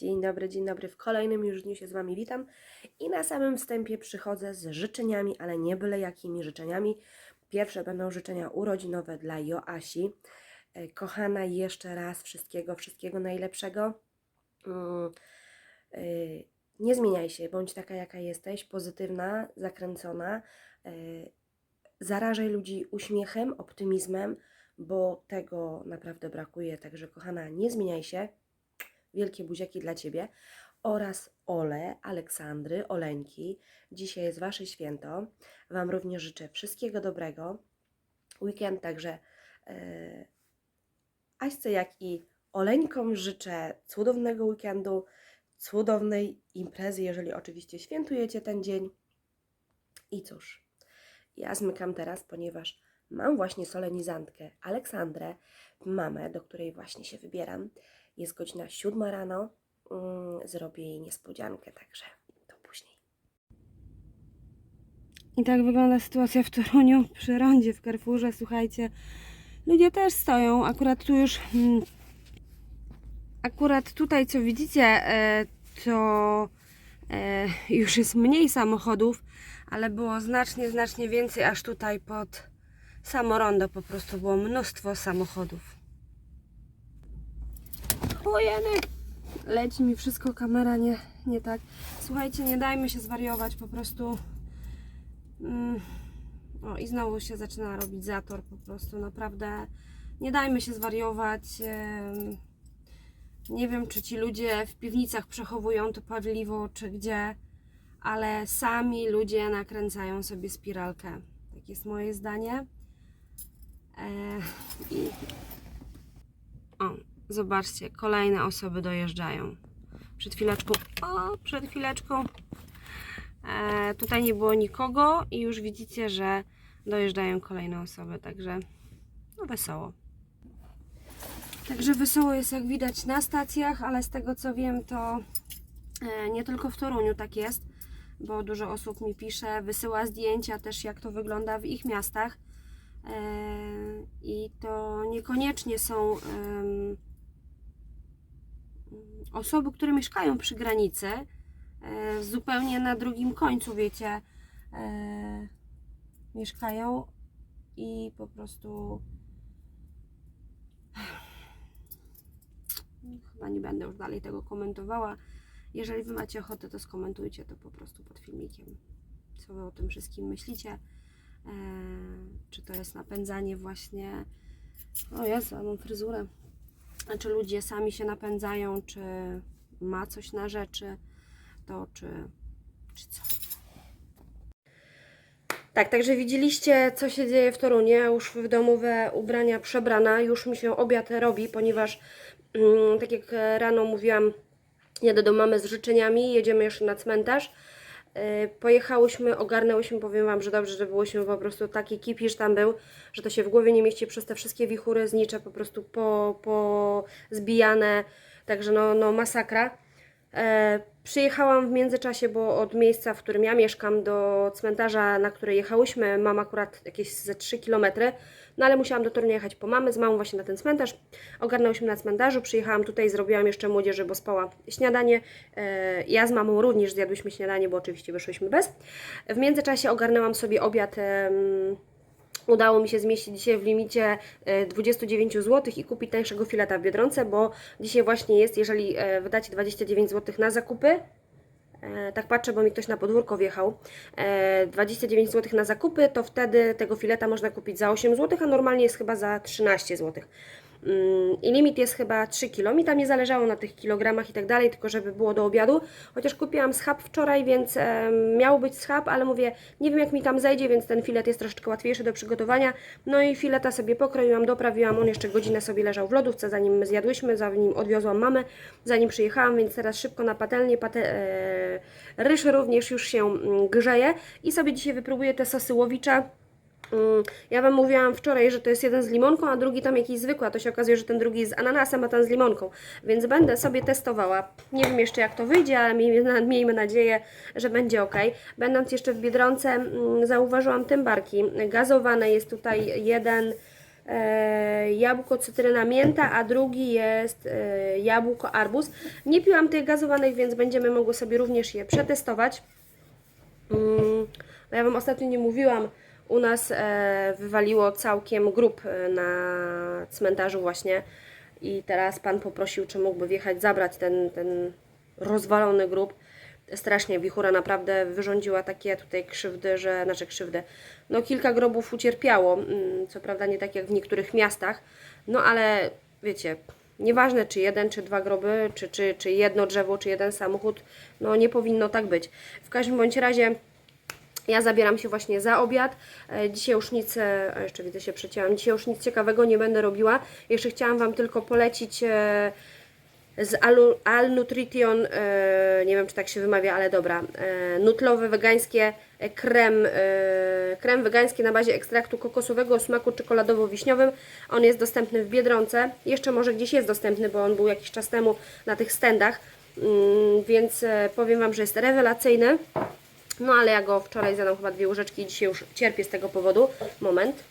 Dzień dobry, dzień dobry. W kolejnym już dniu się z Wami witam i na samym wstępie przychodzę z życzeniami, ale nie byle jakimi życzeniami. Pierwsze będą życzenia urodzinowe dla Joasi. E, Kochana, jeszcze raz wszystkiego, wszystkiego najlepszego. Mm, e, Nie zmieniaj się, bądź taka jaka jesteś, pozytywna, zakręcona. E, Zarażaj ludzi uśmiechem, optymizmem, bo tego naprawdę brakuje. Także kochana, nie zmieniaj się. Wielkie buziaki dla Ciebie oraz Ole, Aleksandry, Oleńki. Dzisiaj jest Wasze święto. Wam również życzę wszystkiego dobrego. Weekend także e, Aśce, jak i Oleńkom życzę cudownego weekendu, cudownej imprezy, jeżeli oczywiście świętujecie ten dzień. I cóż, ja zmykam teraz, ponieważ mam właśnie solenizantkę Aleksandrę, mamę, do której właśnie się wybieram. Jest godzina siódma rano. Mm, zrobię jej niespodziankę, także to później. I tak wygląda sytuacja w Toruniu przy rondzie w Carrefourze. Słuchajcie, ludzie też stoją. Akurat tu już. mm, Akurat tutaj, co widzicie, e, to e, już jest mniej samochodów, ale było znacznie, znacznie więcej, aż tutaj pod samo rondo po prostu było mnóstwo samochodów. Ojeny! Leci mi wszystko, kamera nie, nie tak. Słuchajcie, nie dajmy się zwariować, po prostu. Mm, O, i znowu się zaczyna robić zator po prostu. Naprawdę nie dajmy się zwariować. Nie wiem, czy ci ludzie w piwnicach przechowują to paliwo, czy gdzie, ale sami ludzie nakręcają sobie spiralkę. Tak jest moje zdanie. E, I o, zobaczcie, kolejne osoby dojeżdżają. Przed chwileczką, o, przed chwileczką E, tutaj nie było nikogo i już widzicie, że dojeżdżają kolejne osoby, także no wesoło. Także wesoło jest jak widać na stacjach, ale z tego co wiem to e, nie tylko w Toruniu tak jest, bo dużo osób mi pisze, wysyła zdjęcia też jak to wygląda w ich miastach e, i to niekoniecznie są osoby, które mieszkają przy granicy, e, zupełnie na drugim końcu, wiecie, e, mieszkają i po prostu chyba nie będę już dalej tego komentowała. Jeżeli Wy macie ochotę, to skomentujcie to po prostu pod filmikiem. Co Wy o tym wszystkim myślicie? E, czy to jest napędzanie właśnie... O Jezu, mam fryzurę. Czy ludzie sami się napędzają, czy ma coś na rzeczy, to czy, czy co? Tak, także widzieliście, co się dzieje w Torunie. Już w domowe ubrania przebrana. Już mi się obiad robi, ponieważ, mm, tak jak rano mówiłam, jadę do mamy z życzeniami. Jedziemy jeszcze na cmentarz. Yy, Pojechałyśmy, ogarnęłyśmy, powiem Wam, że dobrze, że byłyśmy po prostu taki kipisz tam był, że to się w głowie nie mieści przez te wszystkie wichury znicze, po prostu po, po zbijane, także no, no masakra. E, przyjechałam w międzyczasie, bo od miejsca, w którym ja mieszkam, do cmentarza, na który jechałyśmy, mam akurat jakieś ze 3 km, no ale musiałam do Torunia jechać po mamy, z mamą właśnie na ten cmentarz. Ogarnęłyśmy na cmentarzu, przyjechałam tutaj, zrobiłam jeszcze młodzieży, bo spała śniadanie. E, ja z mamą również zjadłyśmy śniadanie, bo oczywiście wyszłyśmy bez. W międzyczasie ogarnęłam sobie obiad. Udało mi się zmieścić dzisiaj w limicie e, 29 zł i kupić tańszego fileta w Biedronce, bo dzisiaj właśnie jest, jeżeli e, wydacie 29 zł na zakupy, e, tak patrzę, bo mi ktoś na podwórko wjechał, e, 29 zł na zakupy, to wtedy tego fileta można kupić za 8 zł, a normalnie jest chyba za 13 zł. Mm, I limit jest chyba 3 kg. Mi tam nie zależało na tych kilogramach i tak dalej, tylko żeby było do obiadu. Chociaż kupiłam schab wczoraj, więc miał być schab, ale mówię, nie wiem jak mi tam zejdzie, więc ten filet jest troszeczkę łatwiejszy do przygotowania. No i fileta sobie pokroiłam, doprawiłam. On jeszcze godzinę sobie leżał w lodówce, zanim my zjadłyśmy, zanim odwiozłam mamę, zanim przyjechałam, więc teraz szybko na patelnię. Pate, e, ryż również już się mm, grzeje i sobie dzisiaj wypróbuję te sosy łowicza. Mm, Ja Wam mówiłam wczoraj, że to jest jeden z limonką, a drugi tam jakiś zwykły, a to się okazuje, że ten drugi z ananasem, a ten z limonką. Więc będę sobie testowała. Nie wiem jeszcze jak to wyjdzie, ale miejmy, nadzieję, że będzie ok. Będąc jeszcze w Biedronce, mm, zauważyłam tymbarki. Gazowane jest tutaj jeden e, jabłko, cytryna, mięta, a drugi jest e, jabłko, arbuz. Nie piłam tych gazowanych, więc będziemy mogły sobie również je przetestować. Mm, ja Wam ostatnio nie mówiłam, u nas e, wywaliło całkiem grób e, na cmentarzu właśnie i teraz Pan poprosił, czy mógłby wjechać, zabrać ten, ten rozwalony grób. Strasznie wichura naprawdę wyrządziła takie tutaj krzywdy, że, znaczy krzywdy, no kilka grobów ucierpiało, mm, co prawda nie tak jak w niektórych miastach, no ale wiecie, nieważne czy jeden, czy dwa groby, czy, czy, czy jedno drzewo, czy jeden samochód, no nie powinno tak być. W każdym bądź razie ja zabieram się właśnie za obiad. E, Dzisiaj już nic, e, jeszcze widzę się przecięłam, dzisiaj już nic ciekawego nie będę robiła. Jeszcze chciałam Wam tylko polecić e, z Alu, Al Nutrition, nie wiem czy tak się wymawia, ale dobra, nutlowe wegańskie krem, krem wegański na bazie ekstraktu kokosowego o smaku czekoladowo-wiśniowym. On jest dostępny w Biedronce, jeszcze może gdzieś jest dostępny, bo on był jakiś czas temu na tych standach, mm, więc powiem Wam, że jest rewelacyjny. No ale ja go wczoraj zadam chyba dwie łyżeczki i dzisiaj już cierpię z tego powodu. Moment.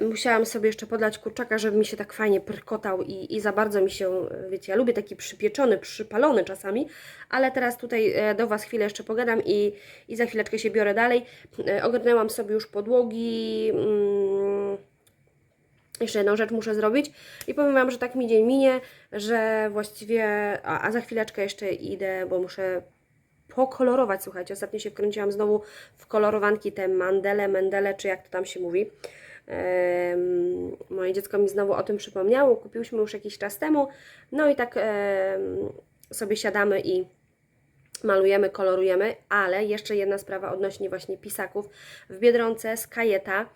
Musiałam sobie jeszcze podlać kurczaka, żeby mi się tak fajnie prkotał i, i za bardzo mi się, wiecie, ja lubię taki przypieczony, przypalony czasami, ale teraz tutaj e, do Was chwilę jeszcze pogadam i, i za chwileczkę się biorę dalej. E, Ogarnęłam sobie już podłogi, mm, jeszcze jedną rzecz muszę zrobić. I powiem Wam, że tak mi dzień minie, że właściwie, a, a za chwileczkę jeszcze idę, bo muszę pokolorować, słuchajcie, ostatnio się wkręciłam znowu w kolorowanki, te mandele, mendele, czy jak to tam się mówi. Em, moje dziecko mi znowu o tym przypomniało, kupiłyśmy już jakiś czas temu, no i tak em, sobie siadamy i malujemy, kolorujemy, ale jeszcze jedna sprawa odnośnie właśnie pisaków. W Biedronce z Kajeta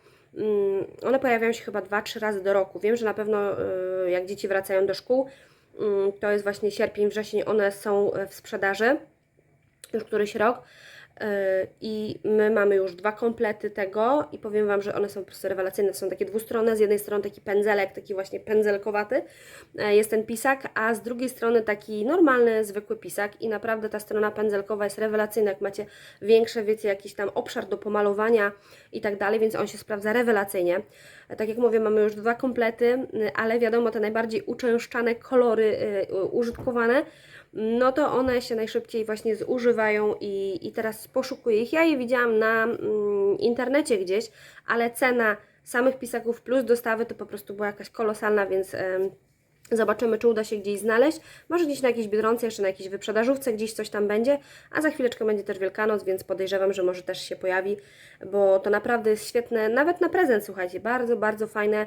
one pojawiają się chyba 2-3 razy do roku. Wiem, że na pewno y, jak dzieci wracają do szkół, mm, to jest właśnie sierpień, wrzesień, one są e, w sprzedaży już któryś rok. Yy, I my mamy już dwa komplety tego i powiem Wam, że one są po prostu rewelacyjne. Są takie dwustronne, z jednej strony taki pędzelek, taki właśnie pędzelkowaty, e, jest ten pisak, a z drugiej strony taki normalny, zwykły pisak i naprawdę ta strona pędzelkowa jest rewelacyjna, jak macie większe, wiecie, jakiś tam obszar do pomalowania i tak dalej, więc on się sprawdza rewelacyjnie. Tak jak mówię, mamy już dwa komplety, y, ale wiadomo, te najbardziej uczęszczane kolory y, y, użytkowane, no to one się najszybciej właśnie zużywają i, i teraz poszukuję ich. Ja je widziałam na mm, internecie gdzieś, ale cena samych pisaków plus dostawy to po prostu była jakaś kolosalna, więc em, zobaczymy, czy uda się gdzieś znaleźć. Może gdzieś na jakiejś Biedronce, jeszcze na jakiejś wyprzedażówce, gdzieś coś tam będzie, a za chwileczkę będzie też Wielkanoc, więc podejrzewam, że może też się pojawi, bo to naprawdę jest świetne, nawet na prezent, słuchajcie, bardzo, bardzo fajne.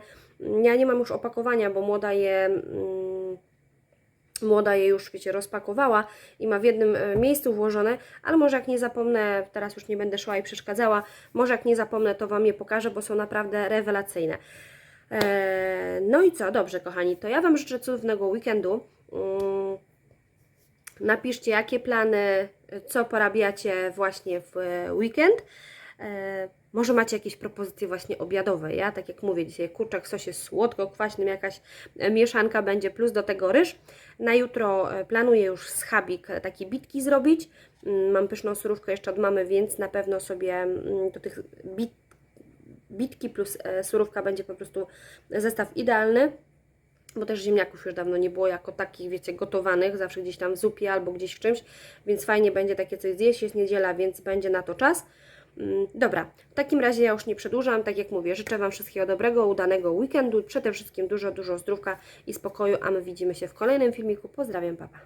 Ja nie mam już opakowania, bo młoda je... Mm, Młoda je już, wiecie, rozpakowała i ma w jednym e, miejscu włożone, ale może jak nie zapomnę, teraz już nie będę szła i przeszkadzała, może jak nie zapomnę, to Wam je pokażę, bo są naprawdę rewelacyjne. Eee, no i co, dobrze kochani, to ja Wam życzę cudownego weekendu. Mm, Napiszcie, jakie plany, co porabiacie właśnie w e, weekend. Może macie jakieś propozycje właśnie obiadowe. Ja, tak jak mówię, dzisiaj kurczak sosie słodko-kwaśnym, jakaś e, mieszanka będzie, plus do tego ryż. Na jutro e, planuję już schabik, e, takie bitki zrobić. Mm, Mam pyszną surówkę jeszcze od mamy, więc na pewno sobie mm, do tych bit, bitki plus surówka będzie po prostu zestaw idealny bo też ziemniaków już dawno nie było jako takich, wiecie, gotowanych, zawsze gdzieś tam w zupie albo gdzieś w czymś, więc fajnie będzie takie coś zjeść, jest niedziela, więc będzie na to czas. Mm, Dobra, w takim razie ja już nie przedłużam, tak jak mówię, życzę Wam wszystkiego dobrego, udanego weekendu, przede wszystkim dużo, dużo zdrówka i spokoju, a my widzimy się w kolejnym filmiku. Pozdrawiam, papa.